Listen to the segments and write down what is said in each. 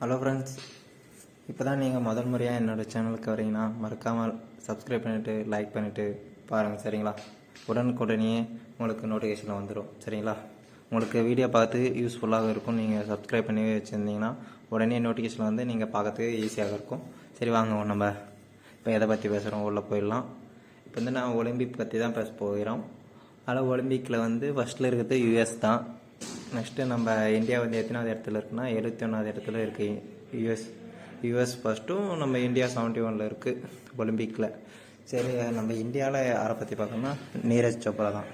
Hello friends இப்போ தான் நீங்கள் முதல் முறையாக என்னோடய சேனலுக்கு வரீங்கன்னா மறக்காமல் சப்ஸ்கிரைப் பண்ணிவிட்டு லைக் பண்ணிவிட்டு பாருங்கள் சரிங்களா? உடனுக்குடனே உங்களுக்கு நோட்டிஃபிகேஷன் வந்துடும் சரிங்களா? உங்களுக்கு வீடியோ பார்த்து யூஸ்ஃபுல்லாக இருக்கும் நீங்கள் சப்ஸ்கிரைப் பண்ணி வச்சுருந்தீங்கன்னா உடனே நோட்டிஃபிகேஷன் வந்து நீங்கள் பார்க்கறதுக்கு ஈஸியாக இருக்கும். சரி வாங்க நம்ம இப்போ எதை பற்றி பேசுகிறோம் உள்ளே போயிடலாம். இப்போ வந்து நான் ஒலிம்பிக் பற்றி தான் பேச போகிறோம். அதில் ஒலிம்பிக்கில் வந்து ஃபஸ்ட்டில் இருக்கிறது யூஎஸ் தான். நெக்ஸ்ட்டு நம்ம இந்தியா வந்து எத்தனாவது இடத்துல இருக்குன்னா எழுபத்தி ஒன்றாவது இடத்துல இருக்குது யூஎஸ் யூஎஸ் ஃபஸ்ட்டும் நம்ம இந்தியா செவன்ட்டி ஒனில் இருக்குது ஒலிம்பிக்கில் சரி நம்ம இந்தியாவில் யாரை பற்றி பார்த்தோம்னா நீரஜ் சோப்ரா தான்.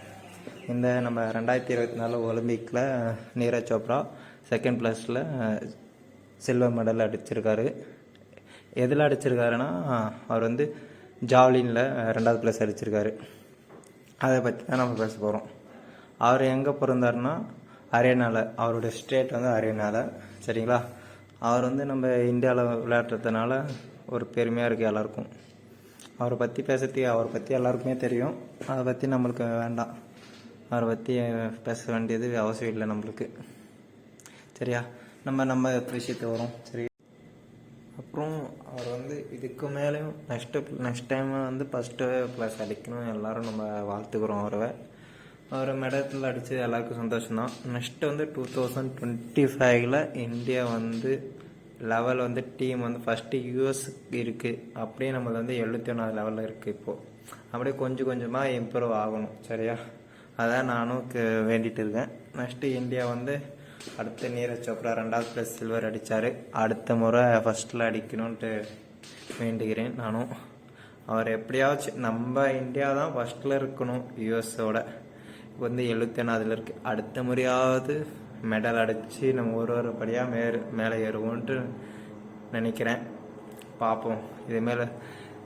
இந்த நம்ம ரெண்டாயிரத்தி இருபத்தி நாலு ஒலிம்பிக்கில் நீரஜ் சோப்ரா செகண்ட் ப்ளஸில் சில்வர் மெடல் அடிச்சிருக்காரு. எதில் அடிச்சிருக்காருன்னா அவர் வந்து ஜாவ்லினில் ரெண்டாவது ப்ளஸ் அடிச்சிருக்காரு. அதை பற்றி தான் நம்ம பேச போகிறோம் அவர் எங்கே பிறந்தாருன்னா ஹரியானாவில் அவருடைய ஸ்டேட் வந்து ஹரியானாவில் சரிங்களா? அவர் வந்து நம்ம இந்தியாவில் விளையாடுறதுனால ஒரு பெருமையாக இருக்குது எல்லாருக்கும். அவரை பற்றி பேசுறதுக்கு அவரை பற்றி எல்லாருக்குமே தெரியும். அதை பற்றி நம்மளுக்கு வேண்டாம். அவரை பற்றி பேச வேண்டியது அவசியம் இல்லை நம்மளுக்கு. சரியா? நம்ம நம்ம விஷயத்தை வரோம். சரி. அப்புறம் அவர் வந்து இதுக்கு மேலேயும் நெக்ஸ்ட்டு நெக்ஸ்ட் டைம் வந்து ஃபஸ்ட்டு ப்ளஸ் அடிக்கணும். எல்லோரும் நம்ம வாழ்த்துக்கிறோம் அவரை. அவரை மெடத்தில் அடித்து எல்லாருக்கும் சந்தோஷம் தான் நெக்ஸ்ட்டு வந்து டூ தௌசண்ட் டுவெண்ட்டி ஃபைவ்ல இந்தியா வந்து லெவல் வந்து டீம் வந்து ஃபஸ்ட்டு யூஎஸ் இருக்குது அப்படியே நம்மளது வந்து எழுபத்தி ஒன்றாவது லெவலில் இருக்குது இப்போது அப்படியே கொஞ்சம் கொஞ்சமாக இம்ப்ரூவ் ஆகணும் சரியா? அதான் நானும் க- வேண்டிகிட்டு இருக்கேன். நெக்ஸ்ட்டு இந்தியா வந்து அடுத்த நீரஜ் சோப்ரா ரெண்டாவது ப்ளஸ் சில்வர் அடித்தார் அடுத்த முறை ஃபஸ்ட்டில் அடிக்கணும்ன்ட்டு வேண்டுகிறேன் நானும். அவர் எப்படியாச்சும் நம்ம இந்தியா தான் ஃபஸ்ட்டில் இருக்கணும் யூஎஸோட வந்து எழுபத்தி அதில் இருக்குது அடுத்த முறையாவது மெடல் அடித்து நம்ம ஒரு ஒரு படியாக மே மேலே ஏறுவோன்ட்டு நினைக்கிறேன். பார்ப்போம் இது மேலே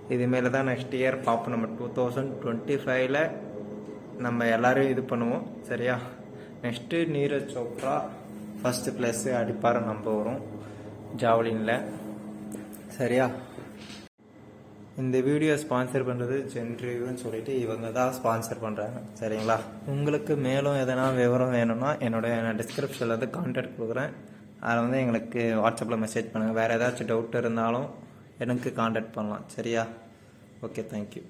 இது மேலே தான் நெக்ஸ்ட் இயர் பார்ப்போம் நம்ம டூ தௌசண்ட் டுவெண்ட்டி ஃபைவ்ல நம்ம எல்லோரும் இது பண்ணுவோம். சரியா? Next Neeraj Chopra first plus அடிப்பாரம் நம்ம வரும் ஜாவ்லினில். சரியா? இந்த வீடியோ ஸ்பான்சர் பண்ணுறது ஜென்ரிவ்னு சொல்லிட்டு இவங்க தான் ஸ்பான்சர் பண்ணுறாங்க சரிங்களா? உங்களுக்கு மேலும் எதனா விவரம் வேணும்னா என்னோடய நான் டிஸ்கிரிப்ஷனில் வந்து கான்டாக்ட் கொடுக்குறேன். அதில் வந்து எங்களுக்கு வாட்ஸ்அப்பில் மெசேஜ் பண்ணுங்கள் வேறு ஏதாச்சும் டவுட் இருந்தாலும் எனக்கு கான்டாக்ட் பண்ணலாம். சரியா? Okay thank you